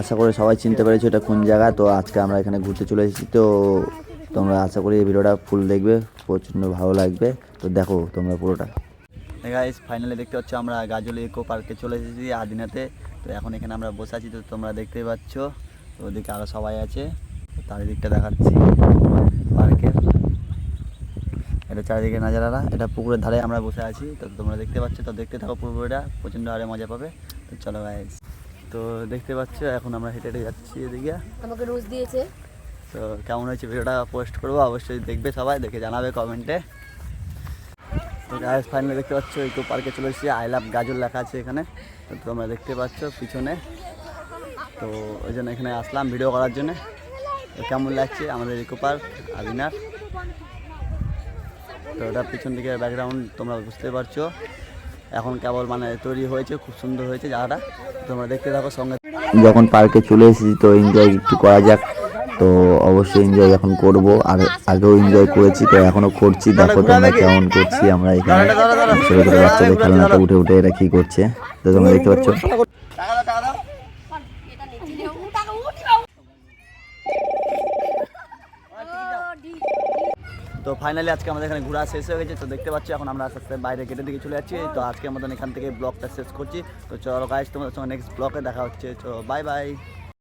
আশা করি সবাই চিনতে পেরেছ এটা কোন জায়গা। তো আজকে আমরা এখানে ঘুরতে চলে এসেছি। তো তোমরা আশা করি এই ভিডিওটা ফুল দেখবে, প্রচণ্ড ভালো লাগবে। তো দেখো তোমরা পুরোটা। গাইস ফাইনালি দেখতে পাচ্ছ আমরা গাজল ইকো পার্কে চলে এসেছি আদিনাতে। তো এখন এখানে আমরা বসে আছি, তো তোমরা দেখতেই পাচ্ছ। তো ওদিকে আরও সবাই আছে। তো চারিদিকটা দেখাচ্ছি। চারিদিকে নাজারারা। এটা পুকুরের ধারে আমরা বসে আছি। তো তোমরা দেখতে পাচ্ছ তো দেখতে থাকো পুরোটা প্রচণ্ড আরে মজা পাবে। তো চলো গাইস তো দেখতে পাচ্ছ এখন আমরা হেঁটে হেঁটে যাচ্ছি এদিকে। আমাকে রোজ দিয়েছে। তো কেমন হয়েছে ভিডিওটা পোস্ট করব অবশ্যই দেখবে সবাই দেখে জানাবে কমেন্টে তো গাইস ফাইনালি দেখতে পাচ্ছ ইকো পার্কে চলে এসেছি। আই লাভ গাজল লেখা আছে এখানে। তো তোমরা দেখতে পাচ্ছ পিছনে। তো ওই জন্য এখানে আসলাম ভিডিও করার জন্য। তো কেমন লাগছে? আমাদের ইকো পার্ক আদিনার তো ওটা পিছন দিকে ব্যাকগ্রাউন্ড তোমরা বুঝতে পারছ। এখন কেবল মানে তৈরি হয়েছে খুব সুন্দর হয়েছে জায়গাটা। তোমরা দেখতে থাকো সঙ্গে। যখন পার্কে চলে এসেছি তো এনজয় একটু করা যাক। তো অবশ্যই এনজয় এখন করব। আর আগেও এনজয় করেছি তো এখনও করছি। দেখো তোমরা কেমন করছি আমরা এখানে। ছোটো ছোটো বাচ্চাদের খেলনাতে উঠে উঠে এরা কি করছে? তো তোমরা দেখতে পাচ্ছ। তো ফাইনালি আজকে আমাদের এখানে ঘোরা শেষ হয়ে গেছে। তো দেখতে পাচ্ছি, এখন আমরা আস্তে আস্তে বাইরে গেটের দিকে চলে যাচ্ছি। তো আজকের মতন এখান থেকে ব্লগটা শেষ করছি। তো চলো গাইজ তোমাদের সঙ্গে নেক্সট ব্লগে দেখা হচ্ছে। তো বাই বাই